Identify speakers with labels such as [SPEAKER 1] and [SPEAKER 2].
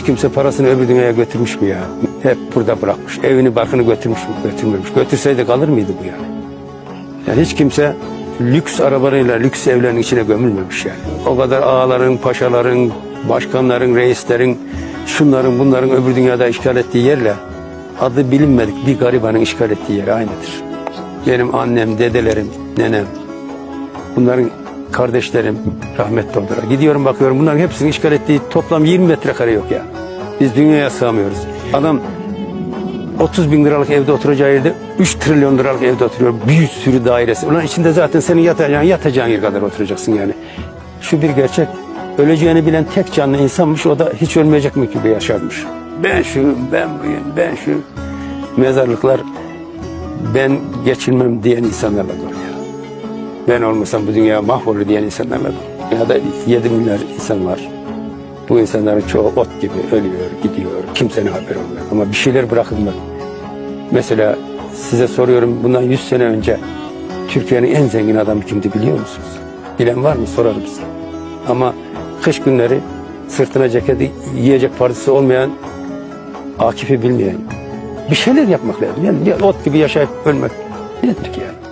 [SPEAKER 1] Hiç kimse parasını öbür dünyaya götürmüş mü ya? Hep burada bırakmış. Evini barkını götürmüş mü? Götürmemiş. Götürseydi kalır mıydı bu yani? Yani hiç kimse lüks arabalarıyla lüks evlerin içine gömülmemiş yani. O kadar ağaların, paşaların, başkanların, reislerin, şunların bunların öbür dünyada işgal ettiği yerle adı bilinmedik bir garibanın işgal ettiği yer aynıdır. Benim annem, dedelerim, nenem, bunların kardeşlerim rahmetli oldular. Gidiyorum bakıyorum bunların hepsinin işgal ettiği toplam 20 metrekare yok ya. Biz dünyaya sığamıyoruz. Adam 30 bin liralık evde oturacağı yerde 3 trilyon liralık evde oturuyor. Bir sürü dairesi. Ulan içinde zaten senin yatacağın, yatacağın yer kadar oturacaksın yani. Şu bir gerçek. Öleceğini bilen tek canlı insanmış. O da hiç ölmeyecek mi gibi yaşarmış. Ben şu, ben buyum, ben şu. Mezarlıklar ben geçirmem diyen insanlarla dolu. Ben olmasam bu dünya mahvolur diyen insanlarla dolu. Dünyada 7 milyar insan var. Bu insanların çoğu ot gibi ölüyor, gidiyor. Kimsenin haberi olmuyor. Ama bir şeyler bırakılmalı. Mesela size soruyorum bundan 100 sene önce Türkiye'nin en zengin adamı kimdi biliyor musunuz? Bilen var mı sorarım size. Ama kış günleri sırtına ceketi yiyecek partisi olmayan Akif'i bilmeyen bir şeyler yapmak lazım. Yani ya ot gibi yaşayıp ölmek nedir ki yani?